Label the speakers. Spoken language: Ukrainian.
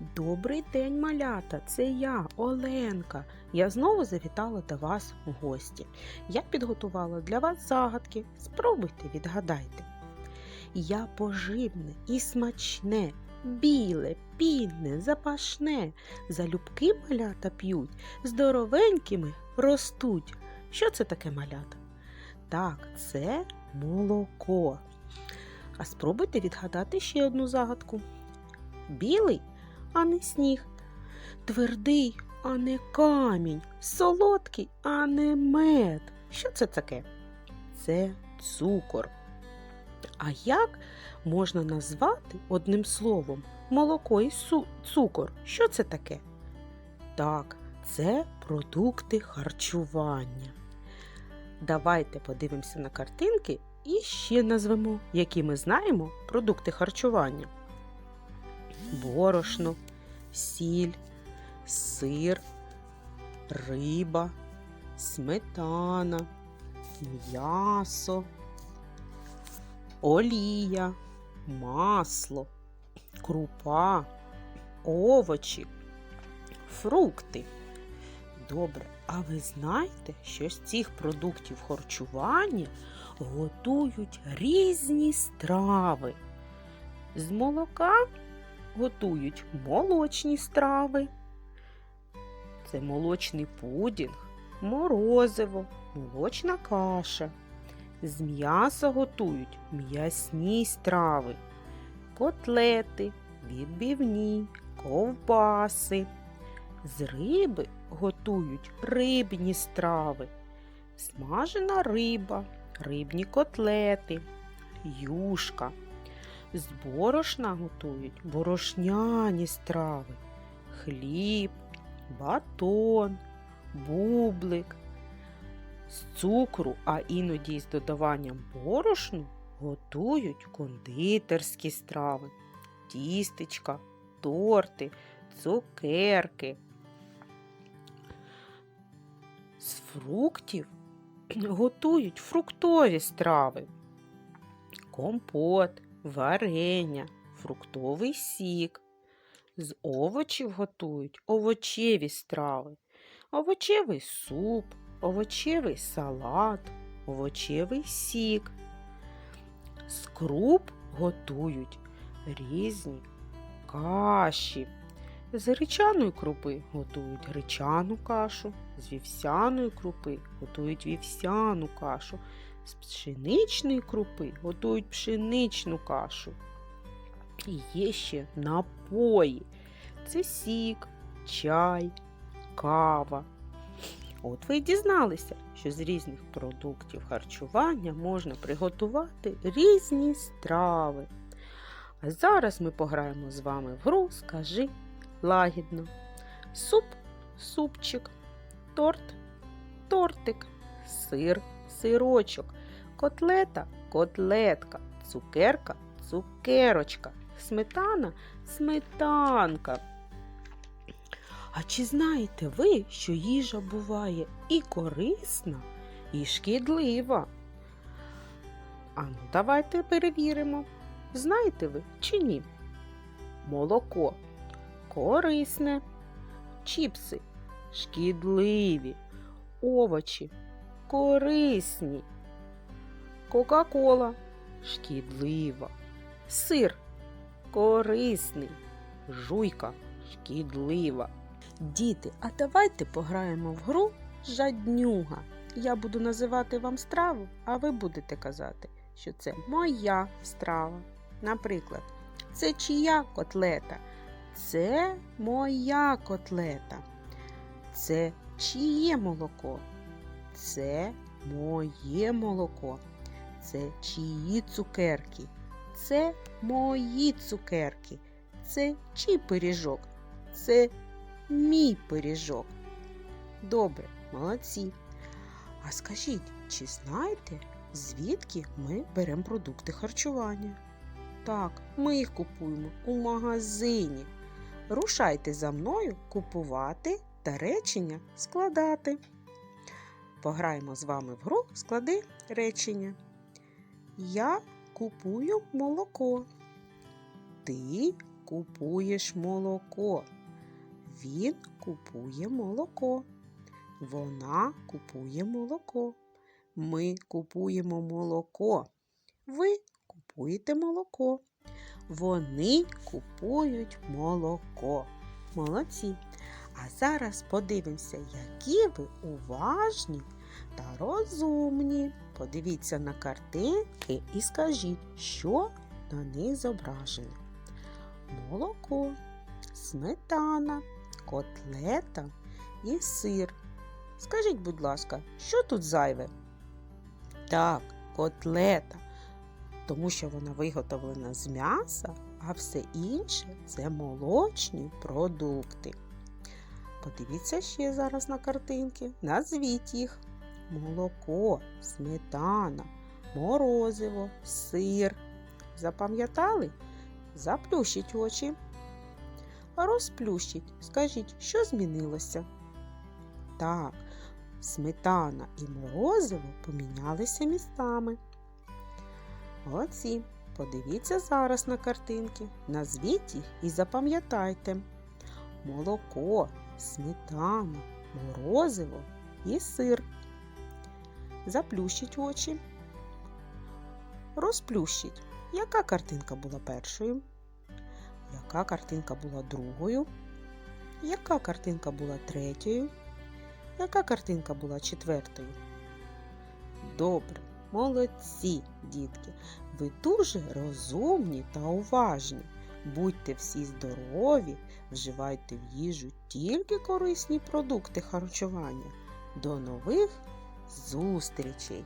Speaker 1: Добрий день, малята! Це я, Оленка. Я знову завітала до вас в гості. Я підготувала для вас загадки. Спробуйте, відгадайте. Я поживне і смачне, біле, пінне, запашне. Залюбки малята п'ють, здоровенькими ростуть. Що це таке малята? Так, це молоко. А спробуйте відгадати ще одну загадку. Білий, а не сніг, твердий, а не камінь, солодкий, а не мед. Що це таке? Це цукор. А як можна назвати одним словом молоко і цукор? Що це таке? Так, це продукти харчування. Давайте подивимося на картинки і ще назвемо, які ми знаємо продукти харчування. Борошно, сіль, сир, риба, сметана, м'ясо, олія, масло, крупа, овочі, фрукти. Добре, а ви знаєте, що з цих продуктів харчування готують різні страви? З молока готують молочні страви. Це молочний пудінг, морозиво, молочна каша. З м'яса готують м'ясні страви, котлети, відбивні, ковбаси. З риби готують рибні страви, смажена риба, рибні котлети, юшка. З борошна готують борошняні страви, хліб, батон, бублик. З цукру, а іноді із додаванням борошну готують кондитерські страви, тістечка, торти, цукерки. З фруктів готують фруктові страви, компот, варення, фруктовий сік. З овочів готують овочеві страви, овочевий суп, овочевий салат, овочевий сік. З круп готують різні каші. З гречаної крупи готують гречану кашу, з вівсяної крупи готують вівсяну кашу, з пшеничної крупи готують пшеничну кашу. І є ще напої. Це сік, чай, кава. От ви й дізналися, що з різних продуктів харчування можна приготувати різні страви. А зараз ми пограємо з вами в гру Скажи лагідно. Суп супчик, торт тортик, сир сирочок, котлета котлетка, цукерка цукерочка, сметана сметанка. А чи знаєте ви, що їжа буває і корисна, і шкідлива? А ну, давайте перевіримо, знаєте ви чи ні? Молоко корисне, чіпси шкідливі, овочі корисні, Кока-кола шкідлива, сир корисний, жуйка шкідлива. Діти, а давайте пограємо в гру жаднюга. Я буду називати вам страву, а ви будете казати, що це моя страва. Наприклад, це чия котлета? Це моя котлета. Це чиє молоко? Це моє молоко. Це чиї цукерки? Це мої цукерки. Це чий пиріжок? Це мій пиріжок. Добре, молодці. А скажіть, чи знаєте, звідки ми беремо продукти харчування? Так, ми їх купуємо у магазині. Рушайте за мною купувати та речення складати. Пограємо з вами в гру склади речення. Я купую молоко. Ти купуєш молоко. Він купує молоко. Вона купує молоко. Ми купуємо молоко. Ви купуєте молоко. Вони купують молоко. Молодці. А зараз подивимося, які ви уважні та розумні. Подивіться на картинки і скажіть, що на них зображено. Молоко, сметана, котлета і сир. Скажіть, будь ласка, що тут зайве? Так, котлета, тому що вона виготовлена з м'яса, а все інше це молочні продукти. Подивіться ще зараз на картинки. Назвіть їх. Молоко, сметана, морозиво, сир. Запам'ятали? Заплющіть очі. Розплющіть. Скажіть, що змінилося? Так, сметана і морозиво помінялися містами. Молодці. Подивіться зараз на картинки, назвіть їх і запам'ятайте. Молоко, сметана, морозиво і сир. Заплющіть очі. Розплющіть. Яка картинка була першою? Яка картинка була другою? Яка картинка була третьою? Яка картинка була четвертою? Добре, молодці, дітки. Ви дуже розумні та уважні. Будьте всі здорові, вживайте в їжу тільки корисні продукти харчування. До нових зустрічей!